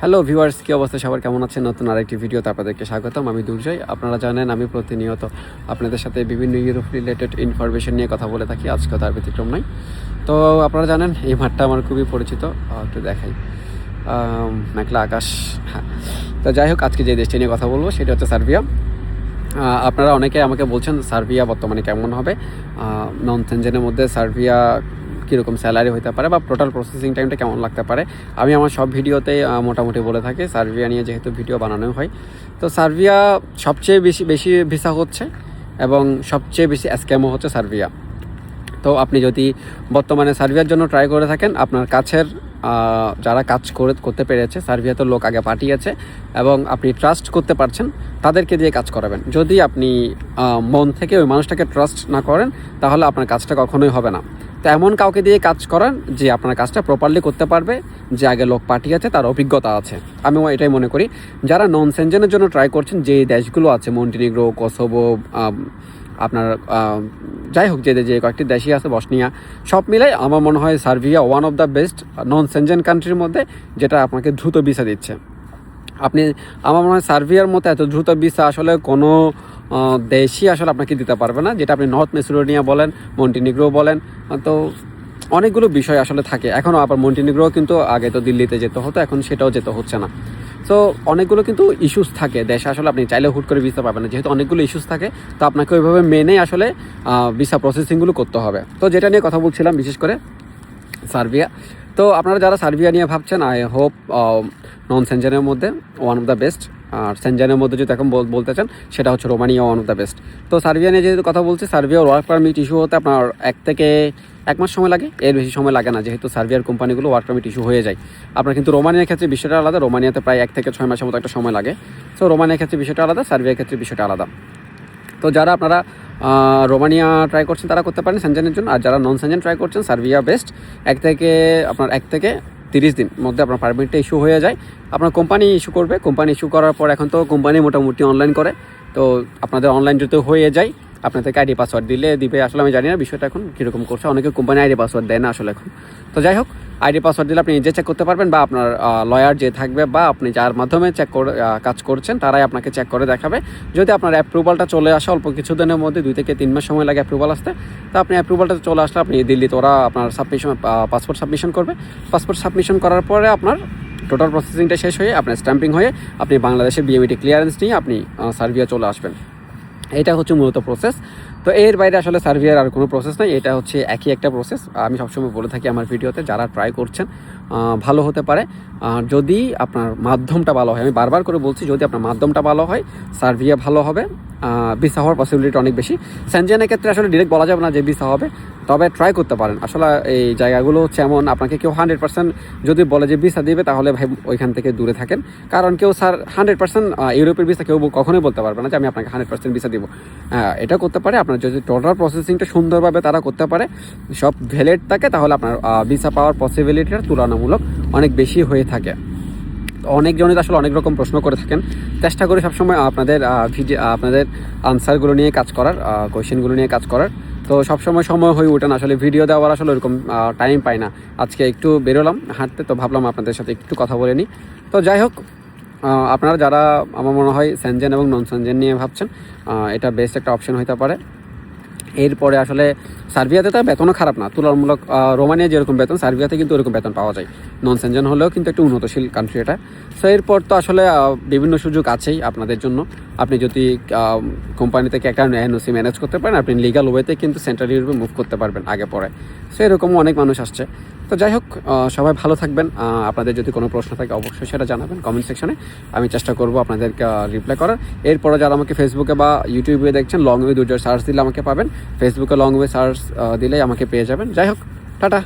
Hello viewers কী অবস্থা? সবার কেমন আছেন? নতুন আরেকটি ভিডিওতে আপনাদেরকে স্বাগতম। আমি দুর্জয়। আপনারা জানেন, আমি প্রতিনিয়ত আপনাদের সাথে বিভিন্ন ইউরোপ রিলেটেড ইনফরমেশন নিয়ে কথা বলে থাকি। আজকে তার ব্যতিক্রম নয়। তো আপনারা জানেন, এই মাঠটা আমার খুবই পরিচিত। একটু দেখাই। মেঘলা আকাশ। হ্যাঁ। তো যাই হোক, আজকে যে দেশটি নিয়ে কথা বলব, সেটা হচ্ছে সার্বিয়া। আপনারা অনেকে আমাকে বলছেন, সার্বিয়া বর্তমানে কেমন হবে? নন সেনজেনের মধ্যে সার্বিয়া কীরকম স্যালারি হতে পারে বা টোটাল প্রসেসিং টাইমটা কেমন লাগতে পারে, আমি আমার সব ভিডিওতে মোটামুটি বলে থাকি, সার্বিয়া নিয়ে যেহেতু ভিডিও বানানো হয়। তো সার্বিয়া সবচেয়ে বেশি বেশি ভিসা হচ্ছে এবং সবচেয়ে বেশি স্ক্যামও হচ্ছে সার্বিয়া। তো আপনি যদি বর্তমানে সার্ভিয়ার জন্য ট্রাই করে থাকেন, আপনার কাছের যারা কাজ করে, করতে পেরেছে সার্ভিয়াতে লোক আগে পাঠিয়েছে এবং আপনি ট্রাস্ট করতে পারছেন, তাদেরকে দিয়ে কাজ করাবেন। যদি আপনি মন থেকে ওই মানুষটাকে ট্রাস্ট না করেন, তাহলে আপনার কাজটা কখনোই হবে না। তো এমন কাউকে দিয়ে কাজ করান যে আপনার কাজটা প্রপারলি করতে পারবে, যে আগে লোক পাঠিয়েছে, তার অভিজ্ঞতা আছে। আমি এটাই মনে করি। যারা নন সেনজেনের জন্য ট্রাই করছেন, যে দেশগুলো আছে, মন্টিনিগ্রো, কোসোভো আপনার যাই হোক, যে যে কয়েকটি দেশই আছে, বসনিয়া, সব মিলাই আমার মনে হয় Serbia one of the best non Schengen কান্ট্রির মধ্যে, যেটা আপনাকে দ্রুত ভিসা দিচ্ছে। আপনি, আমার মনে হয় সার্বিয়ার মতো এত দ্রুত ভিসা আসলে কোনো দেশই আসলে আপনাকে দিতে পারবে না, যেটা আপনি নর্থ মেসিডোনিয়া বলেন, মন্টিনিগ্রো বলেন তো অনেকগুলো বিষয় আসলে থাকে। এখনও আবার মন্টিনিগ্রো কিন্তু আগে তো দিল্লিতে যেতে হতো, এখন সেটাও যেতে হচ্ছে না। তো অনেকগুলো কিন্তু ইস্যুস থাকে। দেশে আসলে আপনি চাইলে হুট করে ভিসা পাবেন না, যেহেতু অনেকগুলো ইস্যুস থাকে, তো আপনাকে ওইভাবে মেনে আসলে ভিসা প্রসেসিংগুলো করতে হবে। তো যেটা নিয়ে কথা বলছিলাম, বিশেষ করে সার্বিয়া। তো আপনারা যারা সার্বিয়া নিয়ে ভাবছেন আই হোপ নন সেনজেনের মধ্যে ওয়ান অফ দ্য বেস্ট আর সেনজেনের মধ্যে যদি এখন বল- বলতে চান, সেটা হচ্ছে Romania one of the best তো সার্বিয়া নিয়ে যেহেতু কথা বলছি সার্বিয়ার ওয়ার্ক পারমিট ইস্যু হতে আপনার এক থেকে এক মাস সময় লাগে, এর বেশি সময় লাগে না, যেহেতু সার্বিয়ার কোম্পানিগুলো ওয়ার্ক পারমিট ইস্যু হয়ে যায়। আপনার কিন্তু রোমানিয়ার ক্ষেত্রে বিষয়টা আলাদা রোমানিয়াতে প্রায় এক থেকে ছয় মাসের মতো একটা সময় লাগে। সো রোমানিয়ার ক্ষেত্রে বিষয়টা আলাদা সার্বিয়ার ক্ষেত্রে বিষয়টা আলাদা। তো যারা আপনারা রোমানিয়া ট্রাই করছেন, তারা করতে পারেন সেনজেনের জন্য, আর যারা নন সেনজেন ট্রাই করছেন সার্বিয়া বেস্ট এক থেকে আপনার এক থেকে তিরিশ দিন মধ্যে আপনার পারমিটটা ইস্যু হয়ে যায়। আপনার কোম্পানি ইস্যু করবে। কোম্পানি ইস্যু করার পর এখন তো কোম্পানি মোটামুটি অনলাইন করে। তো আপনাদের অনলাইন যদি হয়ে যায়। আপনাদেরকে আইডি পাসওয়ার্ড দিলে দিবে। আসলে আমি জানি না বিষয়টা এখন কীরকম করছে। অনেকে কোম্পানি আইডি পাসওয়ার্ড দেয় না আসলে এখন। তো যাই হোক আইডি পাসওয়ার্ড দিলে আপনি নিজে চেক করতে পারবেন বা আপনার লয়ার যে থাকবে বা আপনি যার মাধ্যমে চেক করে কাজ করছেন তারাই আপনাকে চেক করে দেখাবে। যদি আপনার অ্যাপ্রুভালটা চলে আসে অল্প কিছুদিনের মধ্যে, দুই থেকে তিন মাস সময় লাগে অ্যাপ্রুভাল আসতে, তো আপনি অ্যাপ্রুভালটা চলে আসলে আপনি দিল্লিতে ওরা আপনার সাবমিশন পাসপোর্ট সাবমিশন করবে। পাসপোর্ট সাবমিশন করার পরে আপনার টোটাল প্রসেসিংটা শেষ হয়ে, আপনার স্ট্যাম্পিং হয়ে, আপনি বাংলাদেশে বিএমইটি ক্লিয়ারেন্স নিয়ে আপনি সার্বিয়া চলে আসবেন। এটা হচ্ছে মূলত প্রসেস তো এর বাইরে আসলে সার্ভিয়ার আর কোনো প্রসেস নাই, এটা হচ্ছে একই একটা প্রসেস আমি সবসময় বলে থাকি আমার ভিডিওতে, যারা ট্রাই করছেন ভালো হতে পারে। আর যদি আপনার মাধ্যমটা ভালো হয়, আমি বারবার করে বলছি, যদি আপনার মাধ্যমটা ভালো হয়, সার্ভিয়া ভালো হবে ভিসা হওয়ার পসিবিলিটি অনেক বেশি। স্যানজেনের ক্ষেত্রে আসলে ডিরেক্ট বলা যাবে না যে ভিসা হবে, তবে ট্রাই করতে পারেন। আসলে এই জায়গাগুলো হচ্ছে এমন, আপনাকে কেউ হান্ড্রেড পার্সেন্ট যদি বলে যে ভিসা দিবে, তাহলে ভাই ওইখান থেকে দূরে থাকেন। কারণ কেউ স্যার হান্ড্রেড পার্সেন্ট ইউরোপের ভিসা কেউ কখনোই বলতে পারবে না যে আমি আপনাকে হান্ড্রেড পার্সেন্ট ভিসা দিব। এটা করতে পারে, আপনার যদি টোটাল প্রসেসিংটা সুন্দরভাবে তারা করতে পারে, সব ভ্যালিড থাকে, তাহলে আপনার ভিসা পাওয়ার পসিবিলিটিটা তুলনামূলক অনেক বেশি হয়ে থাকে। অনেকজনই আসলে অনেক রকম প্রশ্ন করে থাকেন। চেষ্টা করি সবসময় আপনাদের ভিডিও আপনাদের আনসারগুলো নিয়ে কাজ করার কোয়েশ্চেনগুলো নিয়ে কাজ করার। তো সবসময় সময় হয়ে ওঠে না, আসলে ভিডিও দেওয়ার আসলে ওরকম টাইম পাই না। আজকে একটু বেরোলাম হাঁটতে, তো ভাবলাম আপনাদের সাথে একটু কথা বলে নিই। তো যাই হোক আপনারা যারা, আমার মনে হয় সেনজেন এবং নন সেনজেন নিয়ে ভাবছেন এটা বেস্ট একটা অপশন হতে পারে। এরপরে আসলে সার্বিয়াতে তো বেতনও খারাপ না। তুলনামূলক রোমানিয়া যেরকম বেতন, সার্বিয়াতে কিন্তু ওরকম বেতন পাওয়া যায়। নন সেনজেন হলেও কিন্তু একটু উন্নতশীল কান্ট্রি এটা। সো এরপর তো আসলে বিভিন্ন সুযোগ আছেই আপনাদের জন্য। আপনি যদি কোম্পানি থেকে একটা এনওসি ম্যানেজ করতে পারেন, আপনি লিগাল ওয়েতে কিন্তু সেন্ট্রাল ইউরোপে মুভ করতে পারবেন আগে পরে। সো এরকমও অনেক মানুষ আসছে। তো যাই হোক সবাই ভালো থাকবেন। আপনাদের যদি কোনো প্রশ্ন থাকে, অবশ্যই সেটা জানাবেন কমেন্ট সেকশনে। আমি চেষ্টা করব আপনাদেরকে রিপ্লাই করার। এরপরে যারা আমাকে ফেসবুকে বা ইউটিউবে দেখছেন লং ওয়ে দুর্জয় সার্চ দিলে আমাকে পাবেন। ফেসবুকে লং ওয়ে সার্চ দিলেই আমাকে পেয়ে যাবেন। যাই হোক, টাটা।